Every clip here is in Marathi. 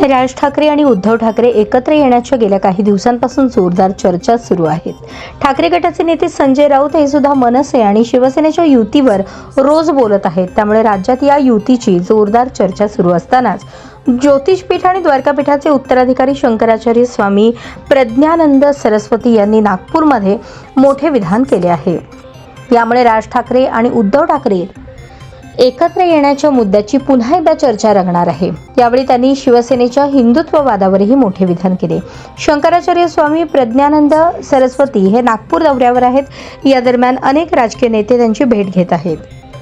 राज ठाकरे आणि उद्धव ठाकरे एकत्र येण्याच्या गेल्या काही दिवसांपासून जोरदार चर्चा सुरू आहेत. ठाकरे गटाचे नेते संजय राऊत हे सुद्धा मनसे आणि शिवसेनेच्या युतीवर रोज बोलत आहेत. त्यामुळे राज्यात या युतीची जोरदार चर्चा सुरू असतानाच ज्योतिषपीठ आणि द्वारकापीठाचे उत्तराधिकारी शंकराचार्य स्वामी प्रज्ञानंद सरस्वती यांनी नागपूरमध्ये मोठे विधान केले आहे. यामुळे राज ठाकरे आणि उद्धव ठाकरे एकत्र येण्याच्या मुद्द्याची पुन्हा एकदा चर्चा रंगणार आहे. यावेळी त्यांनी शिवसेनेच्या हिंदुत्ववादावरही मोठे विधान केले. शंकराचार्य स्वामी प्रज्ञानंद सरस्वती हे नागपूर दौऱ्यावर आहेत. या दरम्यान अनेक राजकीय नेते त्यांची भेट घेत आहेत.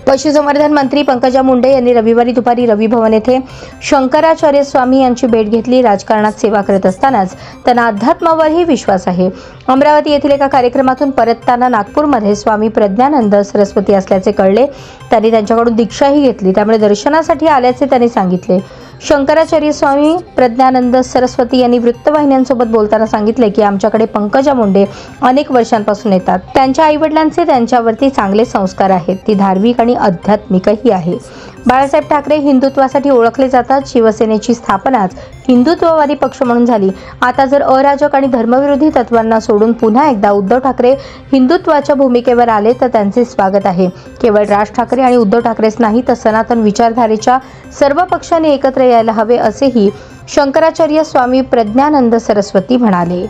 पशुसंवर्धन मंत्री पंकजा मुंडे यांनी रविवारी दुपारी रवी भवन येथे शंकराचार्य स्वामी यांची भेट घेतली. राजकारणात सेवा करत असतानाच त्यांना अध्यात्मावरही विश्वास आहे. अमरावती येथील एका कार्यक्रमातून परतताना नागपूरमध्ये स्वामी प्रज्ञानंद सरस्वती असल्याचे कळले. त्यांनी त्यांच्याकडून दीक्षाही घेतली. त्यामुळे दर्शनासाठी आल्याचे त्यांनी सांगितले. शंकराचार्य स्वामी प्रज्ञानंद सरस्वती यांनी वृत्तवाहिन्यांसोबत बोलताना सांगितले की आमच्याकडे पंकजा मुंडे अनेक वर्षांपासून येतात. त्यांच्या आईवडिलांचे त्यांच्यावरती चांगले संस्कार आहेत. ती धार्मिक आणि आध्यात्मिकही आहे. बाळासाहेब ठाकरे हिंदुत्वासाठी ओळखले जातात. शिवसेनेची स्थापनाच हिंदुत्ववादी पक्ष म्हणून झाली. आता जर अराजक आणि धर्मविरोधी तत्वांना सोडून पुन्हा एकदा उद्धव ठाकरे हिंदुत्वाच्या भूमिकेवर आले तर त्यांचे स्वागत आहे. केवळ राज ठाकरे आणि उद्धव ठाकरेच नाही तर सनातन विचारधारेच्या सर्व पक्षांनी एकत्र यायला हवे असेही शंकराचार्य स्वामी प्रज्ञानंद सरस्वती म्हणाले.